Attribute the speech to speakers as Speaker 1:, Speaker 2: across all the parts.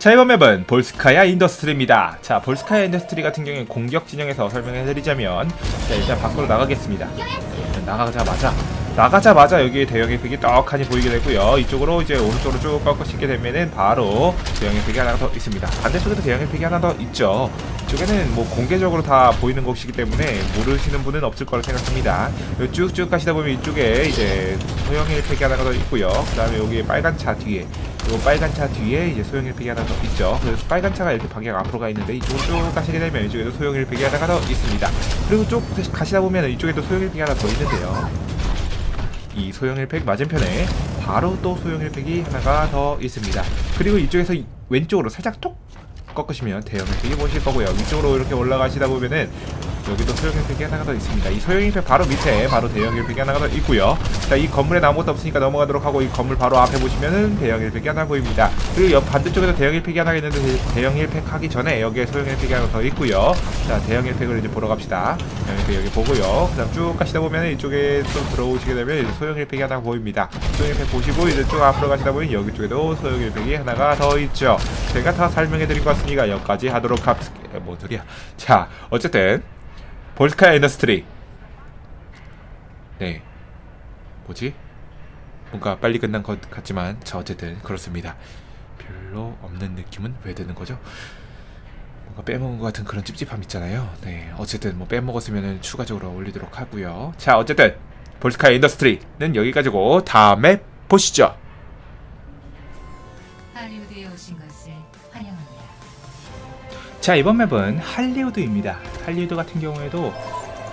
Speaker 1: 자 이번 맵은 볼스카야 인더스트리입니다. 자 볼스카야 인더스트리 같은 경우에 공격 진영에서 설명해드리자면 자 일단 밖으로 나가겠습니다. 일단 나가자마자 나가자마자 여기 대형 힐팩이 떡하니 보이게 되고요. 이쪽으로 이제 오른쪽으로 쭉 꺾으시게 되면은 바로 대형 힐팩이 하나 더 있습니다. 반대쪽에도 대형 힐팩이 하나 더 있죠. 이쪽에는 뭐 공개적으로 다 보이는 곳이기 때문에 모르시는 분은 없을 거라 생각합니다. 쭉쭉 가시다 보면 이쪽에 이제 소형 힐팩이 하나가 더 있고요. 그 다음에 여기 빨간 차 뒤에 요 빨간 차 뒤에 이제 소형 힐팩이 하나 더 있죠. 그래서 빨간 차가 이렇게 방향 앞으로 가 있는데 이쪽으로 쭉 가시게 되면 이쪽에도 소형 힐팩이 하나가 더 있습니다. 그리고 쭉 가시다 보면 이쪽에도 소형 힐팩이 하나 더 있는데요. 이 소형 힐팩 맞은편에 바로 또 소형 힐팩이 하나가 더 있습니다. 그리고 이쪽에서 이- 왼쪽으로 살짝 톡 꺾으시면 대형 힐팩이 보실 거고요. 위쪽으로 이렇게 올라가시다 보면은 여기도 소형 힐팩이 하나가 더 있습니다. 이 소형 힐팩 바로 밑에 바로 대형 힐팩이 하나가 더 있고요. 자, 이 건물에 아무것도 없으니까 넘어가도록 하고 이 건물 바로 앞에 보시면은 대형 힐팩이 하나 보입니다. 그리고 옆 반대쪽에도 대형 힐팩이 하나 있는데 대- 대형 힐팩 하기 전에 여기에 소형 힐팩이 하나 더 있고요. 자, 대형 힐팩을 이제 보러 갑시다. 대형 힐팩 여기 보고요. 그다음 쭉 가시다 보면 이쪽에 좀 들어오시게 되면 소형 힐팩이 하나 보입니다. 소형 힐팩 보시고 이제 쭉 앞으로 가시다 보면 여기 쪽에도 소형 힐팩이 하나가 더 있죠. 제가 다 설명해 드린 것 같으니까 여기까지 하도록 합. 뭐 소리야? 자, 어쨌든 볼스카야 인더스트리. 네. 뭐지? 뭔가 빨리 끝난 것 같지만 자 어쨌든 그렇습니다. 별로 없는 느낌은 왜 드는 거죠? 뭔가 빼먹은 것 같은 그런 찝찝함 있잖아요. 네, 어쨌든 뭐 빼먹었으면 추가적으로 올리도록 하고요. 자, 어쨌든 볼스카야 인더스트리는 여기까지고 다음에 보시죠.
Speaker 2: 할리우드에 오신 것을 환영합니다.
Speaker 1: 자, 이번 맵은 할리우드입니다. 할리우드 같은 경우에도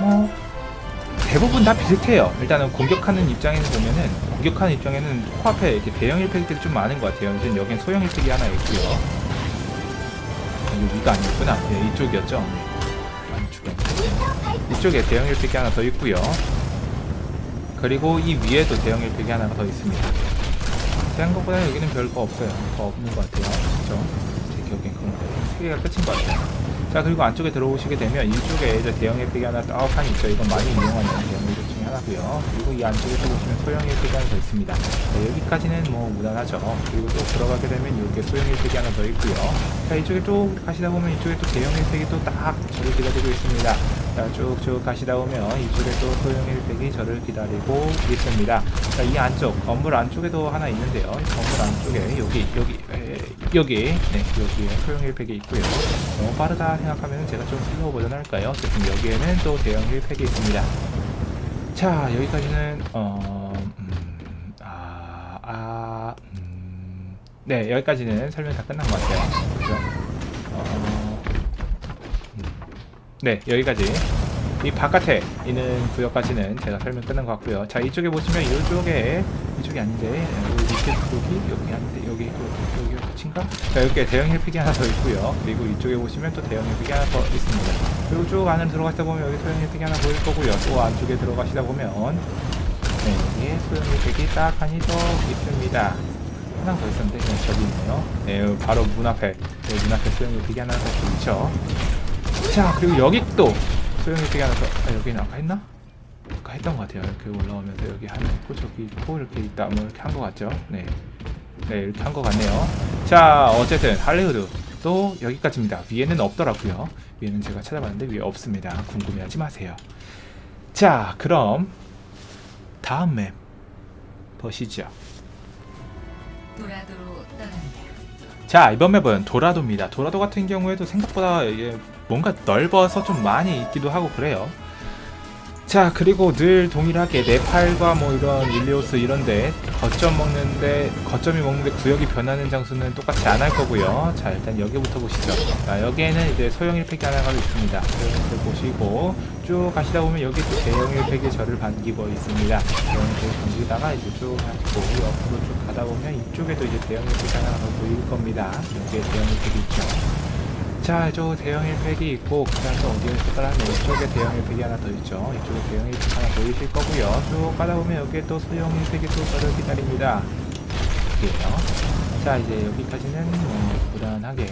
Speaker 1: 뭐 대부분 다 비슷해요. 일단은 공격하는 입장에서 보면은 공격하는 입장에는 코앞에 이렇게 대형 힐팩들이 좀 많은 것 같아요. 이제 여긴 소형 힐팩이 하나 있고요. 여기가 아니었구나. 네, 이쪽이었죠. 이쪽에 대형 힐팩이 하나 더 있고요. 그리고 이 위에도 대형 힐팩이 하나가 더 있습니다. 생각보다 여기는 별거 없어요. 더 없는 것 같아요. 그렇죠? 개가 끝인 것 같아요. 자 그리고 안쪽에 들어오시게 되면 이쪽에 이제 대형 힐팩이 하나 떡하니 있죠. 이건 많이 이용하는 대형 힐팩 중에 하나고요. 그리고 이 안쪽에서 보시면 소형 힐팩이 하나 더 있습니다. 자, 여기까지는 뭐 무난하죠. 그리고 또 들어가게 되면 이렇게 소형 힐팩이 하나 더 있고요. 자 이쪽에 또 가시다 보면 이쪽에 또 대형 힐팩이 또 딱 저를 기다리고 있습니다. 자 쭉쭉 가시다 보면 이쪽에 또 소형 힐팩이 저를 기다리고 있습니다. 자 이 안쪽 건물 안쪽에도 하나 있는데요. 이 건물 안쪽에 여기 여기 에, 여기 네 여기에 소형 힐팩이 있고요. 너무 빠르다 생각하면 제가 좀 슬로우 버전 할까요? 어쨌든 여기에는 또 대형 힐팩이 있습니다. 자 여기까지는 어 음, 아, 아, 음, 네 여기까지는 설명 다 끝난 것 같아요. 그죠? 어, 음, 네 여기까지. 이 바깥에 있는 구역까지는 제가 설명 끝난 것 같고요. 자 이쪽에 보시면 이쪽에 이쪽이 아닌데 여기 밑에 여기 여기 아닌데 여기 여기 여기 끝인가? 자 여기 대형 힐팩이 하나 더 있고요. 그리고 이쪽에 보시면 또 대형 힐팩이 하나 더 있습니다. 그리고 쭉 안으로 들어가시다 보면 여기 소형 힐팩이 하나 보일 거고요. 또 안쪽에 들어가시다 보면 네 여기에 소형 힐팩이 딱 하니 더 있습니다. 하나 더 있었는데 그냥 저기 있네요. 네 바로 문 앞에 네, 문 앞에 소형 힐팩이 하나 더 있죠. 자 그리고 여기 또 소형 힐팩이 하나 더 아, 여기는 아까 했나? 아까 했던 것 같아요. 이렇게 올라오면서 여기 하나 있고 저기 있고 이렇게 있다 뭐 이렇게 한 것 같죠? 네. 네 이렇게 한 것 같네요. 자 어쨌든 할리우드 또 여기까지입니다. 위에는 없더라고요. 위에는 제가 찾아봤는데 위에 없습니다. 궁금해하지 마세요. 자 그럼 다음 맵 보시죠. 자 이번 맵은 도라도입니다. 도라도 같은 경우에도 생각보다 이게 뭔가 넓어서 좀 많이 있기도 하고 그래요. 자 그리고 늘 동일하게 네팔과 뭐 이런 일리오스 이런데 거점 먹는데 거점이 먹는데 구역이 변하는 장소는 똑같이 안 할 거고요. 자 일단 여기부터 보시죠. 자 여기에는 이제 소형 1팩이 하나가 있습니다. 1팩 보시고 쭉 가시다 보면 여기 또 대형 1팩이 저를 반기고 있습니다. 대형 1팩 반기다가 이제 쭉 가지고 옆으로 쭉 가다 보면 이쪽에도 이제 대형 1팩 하나가 더 보일 겁니다. 여기에 대형 1팩이 있죠. 자, 저 대형 1팩이 있고 그 다음에 어디에 있을까라 하면 이쪽에 대형 1팩이 하나 더 있죠. 이쪽에 대형 1팩 하나 보이실 거고요. 쭉 가다 보면 여기에 또 소형 1팩이 또 저를 기다립니다. 이렇게요. 자 이제 여기까지는 뭐 무난하게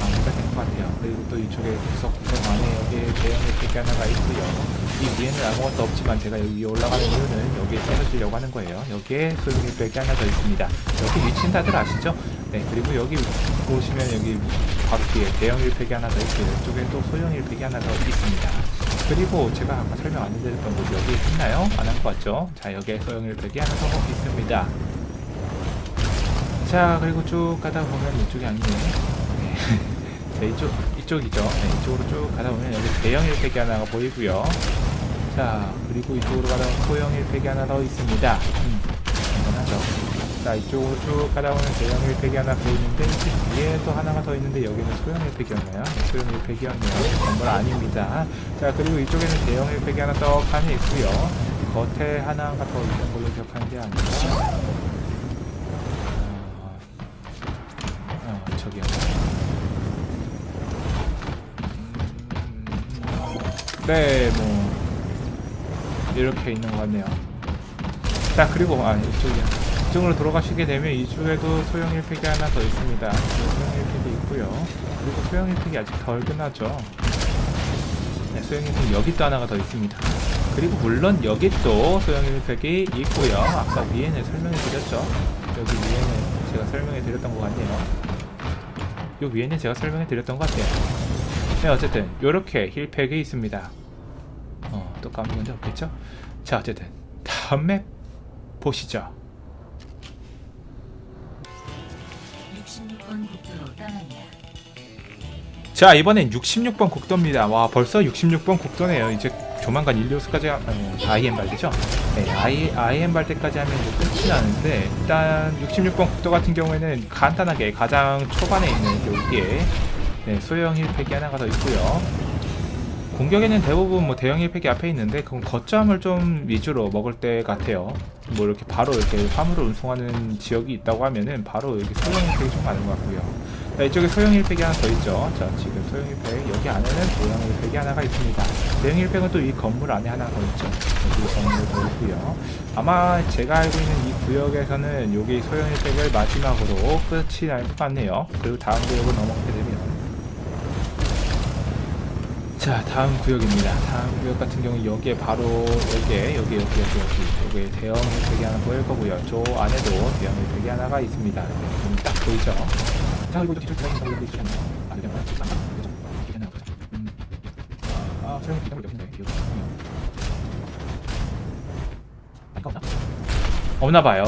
Speaker 1: 마무리가 된 것 같아요. 그리고 또 이쪽에 구석 구석 안에 여기에 대형 혜택이 하나가 있고요. 이 위에는 아무것도 없지만 제가 여기 올라가는 이유는 여기에 떨어지려고 하는 거예요. 여기에 소형 혜택이 하나 더 있습니다. 여기 위치는 다들 아시죠? 네 그리고 여기 보시면 여기 바로 뒤에 대형 힐팩이 하나 더 있고요. 이쪽에 또 소형 힐팩이 하나 더 있습니다. 그리고 제가 아까 설명 안 해드렸던 곳이 여기 있나요? 안 한 것 같죠? 자 여기에 소형 힐팩이 하나 더 있습니다. 자 그리고 쭉 가다 보면 이쪽이 아니네. 네. 자 이쪽 이쪽이죠. 네, 이쪽으로 쭉 가다 보면 여기 대형 1팩이 하나가 보이고요. 자 그리고 이쪽으로 가다 보면 소형 1팩이 하나 더 있습니다. 음, 당연하죠. 자 이쪽으로 쭉 가다 보면 대형 1팩이 하나 보이는데 이 위에 또 하나가 더 있는데 여기는 소형 1팩이었나요? 네, 소형 1팩이었네요. 건물 아닙니다. 자 그리고 이쪽에는 대형 1팩이 하나 떡하니 있고요. 겉에 하나가 더 있는 걸로 기억하는데 아닌가? 네, 뭐 이렇게 있는 것 같네요. 자, 그리고 아 이쪽이야. 이쪽으로 돌아가시게 되면 이쪽에도 소형 1팩이 하나 더 있습니다. 소형 1팩이 있고요. 그리고 소형 1팩이 아직 덜 끝났죠. 네, 소형 1팩 여기 또 하나가 더 있습니다. 그리고 물론 여기 또 소형 1팩이 있고요. 아까 위에는 설명해 드렸죠. 여기 위에는 제가 설명해 드렸던 것 같네요. 요 위에는 제가 설명해 드렸던 것 같아요. 네, 어쨌든 요렇게 힐팩이 있습니다. 어, 또 까먹은 데 없겠죠? 자, 어쨌든 다음 맵 보시죠.
Speaker 2: 66번 국도로 떠납니다.
Speaker 1: 자, 이번엔 66번 국도입니다. 와, 벌써 66번 국도네요. 이제 조만간 일리오스까지 하, 아니, IM 발대죠? 네, I, IM 발대까지 하면 이제 끝이 나는데 일단 66번 국도 같은 경우에는 간단하게 가장 초반에 있는 여기에 네, 소형 힐팩이 하나가 더 있고요. 공격에는 대부분 뭐 대형 힐팩이 앞에 있는데 그건 거점을 좀 위주로 먹을 때 같아요. 뭐 이렇게 바로 이렇게 화물을 운송하는 지역이 있다고 하면은 바로 여기 소형 힐팩이 좀 많은 것 같고요. 자, 이쪽에 소형 힐팩이 하나 더 있죠. 자, 지금 소형 힐팩 여기 안에는 대형 힐팩이 하나가 있습니다. 대형 힐팩은 또 이 건물 안에 하나 더 있죠. 여기 건물 더 있고요. 아마 제가 알고 있는 이 구역에서는 여기 소형 힐팩을 마지막으로 끝이 날 것 같네요. 그리고 다음 구역을 넘어가게 되면 자 다음 구역입니다. 다음 구역 같은 경우 여기에 바로 여기에 여기 여기 여기 여기 여기 대형 힐팩이 하나 보일 거고요. 저 안에도 대형 힐팩이 하나가 있습니다. 네, 딱 보이죠? 자또 뒤쪽 대형. 아. 음. 아. 여기. 아닌가 없나? 없나 봐요.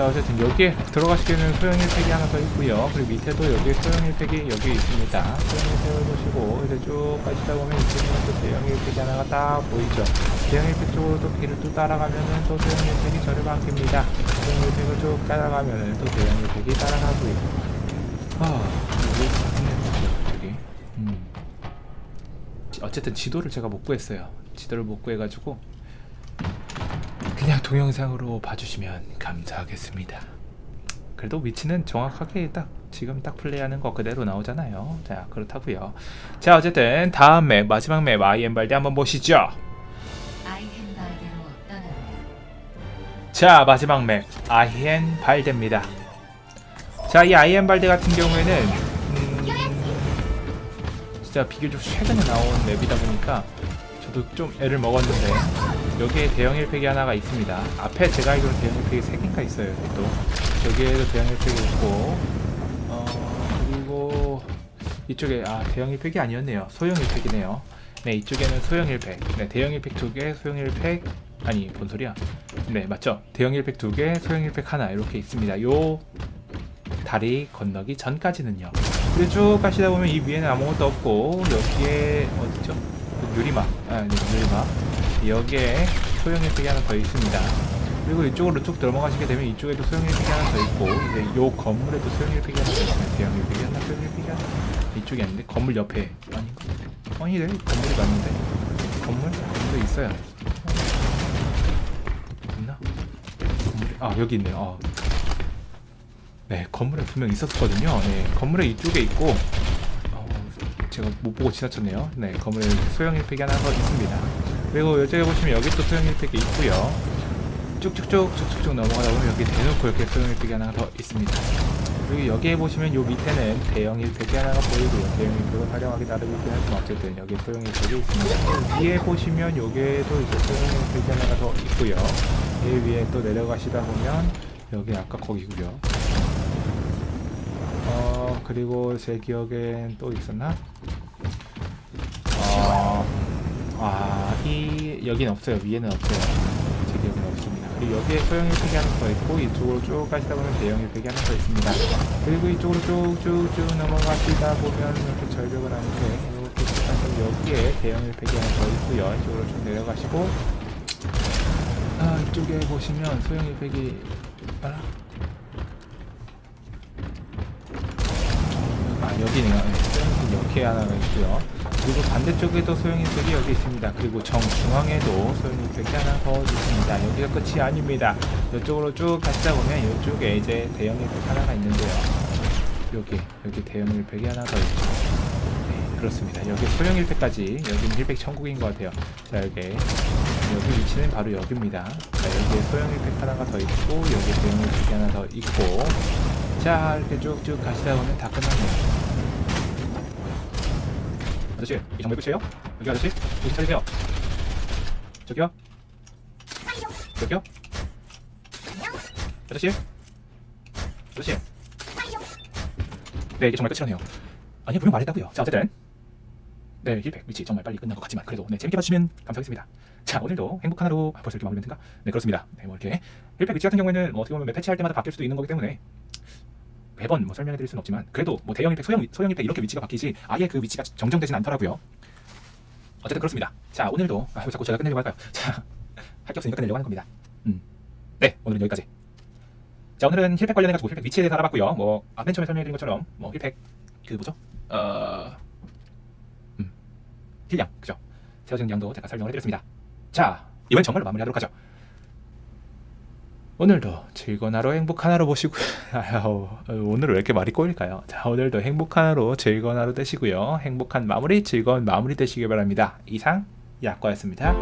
Speaker 1: 음. 자 어쨌든 여기에 들어가시게는 소형 1팩이 하나 더 있고요. 그리고 밑에도 여기 소형 1팩이 여기 있습니다. 소형 1팩을 보시고 이제 쭉 가시다 보면 이쪽에는 또 대형 1팩이 하나가 딱 보이죠. 대형 1팩 쪽으로 또 길을 또 따라가면은 또 소형 1팩이 저를 바뀝니다. 소형 1팩을 쭉 따라가면은 또 대형 1팩이 따라가고요 아 여기 있네요 저기. 음. 어쨌든 지도를 제가 못 구했어요. 지도를 못 구해가지고 그냥 동영상으로 봐주시면 감사하겠습니다. 그래도 위치는 정확하게 딱 지금 딱 플레이하는 거 그대로 나오잖아요. 자 그렇다고요. 자 어쨌든 다음 맵 마지막 맵 아이엠 발대 한번 보시죠. 자 마지막 맵 아이엔 발대입니다. 자이 아이엔 발대 같은 경우에는 음, 진짜 비교적 최근에 나온 맵이다 보니까 저도 좀 애를 먹었는데 여기에 대형 1팩이 하나가 있습니다. 앞에 제가 알기로 대형 1팩이 3개인가 있어요. 또 여기에도 대형 1팩이 있고 어 그리고 이쪽에 아 대형 1팩이 아니었네요. 소형 1팩이네요. 네 이쪽에는 소형 1팩 네 대형 1팩 2개 소형 1팩 아니 뭔 소리야 네 맞죠 대형 1팩 2개 소형 1팩 하나 이렇게 있습니다 요 다리 건너기 전까지는요 그리고 쭉 가시다 보면 이 위에는 아무것도 없고 여기에 어디죠 그 유리막 아 네, 유리막 여기에 소형 1팩이 하나 더 있습니다. 그리고 이쪽으로 쭉 넘어가시게 되면 이쪽에도 소형 1팩이 하나 더 있고 이제 요 건물에도 소형 1팩이 하나 더 있습니다. 대형 1팩이 하나 소형 1팩이 하나. 이쪽이 아닌데 건물 옆에. 아닌가? 아니네 건물이 맞는데? 건물? 건물에 있어요. 있나? 건물에 아 여기 있네요. 아. 네 건물에 분명 있었거든요. 네 건물에 이쪽에 있고 어, 제가 못 보고 지나쳤네요. 네 건물에 소형 1팩이 하나 더 있습니다 그리고 이쪽에 보시면 여기 또 소형 1팩이 있고요 쭉쭉쭉 쭉쭉쭉 넘어가다 보면 여기 대놓고 이렇게 소형 일팩이 하나 더 있습니다. 그리고 여기에 보시면 요 밑에는 대형 일팩이 하나가 보이고요. 대형 일팩을 활용하기 나름이 있긴 하지만 어쨌든 여기 소형 일팩이 있습니다. 위에 보시면 여기에도 이제 소형 일팩이 하나가 더 있고요. 이 위에 또 내려가시다 보면 여기 아까 거기고요. 어 그리고 제 기억엔 또 있었나? 어, 아, 이 여기는 없어요. 위에는 없어요. 제 기억엔 없습니다. 그리고 여기에 소형 일팩이 하나 더 있고 이쪽으로 쭉 가시다 보면 대형 일팩이 하나 더 있습니다. 그리고 이쪽으로 쭉쭉쭉 넘어가시다 보면 이렇게 절벽을 하는데 이렇게 가서 여기에 대형 일팩이 하나 더 있고요. 이쪽으로 쭉 내려가시고 아 이쪽에 보시면 소형 일팩이 하나 아 여기네요. 네, 소형이 이렇게 하나 있고요. 그리고 반대쪽에도 소형이 팩이 여기 있습니다. 그리고 정중앙에도 소형이 팩이 하나 더 있습니다. 여기가 끝이 아닙니다. 이쪽으로 쭉 가시다 보면 이쪽에 이제 대형 일팩 하나가 있는데요. 여기 여기 대형 일팩이 하나 더 있죠. 네, 그렇습니다. 여기 소형 일팩까지 여기는 일팩 천국인 것 같아요. 자 여기 여기 위치는 바로 여기입니다. 자 여기에 소형 일팩 하나가 더 있고 여기 대형 일팩이 하나 더 있고 자 이렇게 쭉쭉 가시다 보면 다 끝납니다. 아저씨, 이 정말 끝이에요? 여기 아저씨, 정신 차리세요. 저기요. 저기요. 아저씨. 아저씨. 네, 이게 정말 끝이라네요. 아니, 분명 말했다고요. 자, 어쨌든. 네, 힐팩 위치 정말 빨리 끝난 것 같지만 그래도 네, 재밌게 봐주시면 감사하겠습니다. 자, 오늘도 행복한 하루 아, 벌써 이렇게 마무리 멘트인가? 네, 그렇습니다. 네, 뭐 이렇게 힐팩 위치 같은 경우에는 뭐 어떻게 보면 매 패치할 때마다 바뀔 수도 있는 거기 때문에 매번 뭐 설명해 드릴 수는 없지만 그래도 뭐 대형 힐팩, 소형, 소형 힐팩 이렇게 위치가 바뀌지 아예 그 위치가 정정되진 않더라고요. 어쨌든 그렇습니다. 자, 오늘도 아, 왜 자꾸 제가 끝내려고 할까요? 자, 할 게 없으니까 끝내려고 하는 겁니다. 음. 네, 오늘은 여기까지. 자, 오늘은 힐팩 관련해 가지고 힐팩 위치에 대해서 알아봤고요. 뭐 앞맨 처음에 설명해 드린 것처럼 뭐 힐팩 그 뭐죠? 어 음. 힐량, 그죠? 세워지는 양도 제가 설명을 해드렸습니다. 자, 이번 정말로 마무리하도록 하죠. 오늘도 즐거운 하루 행복한 하루 보시고요. 오늘 왜 이렇게 말이 꼬일까요? 자, 오늘도 행복한 하루 즐거운 하루 되시고요. 행복한 마무리 즐거운 마무리 되시길 바랍니다. 이상 약과였습니다.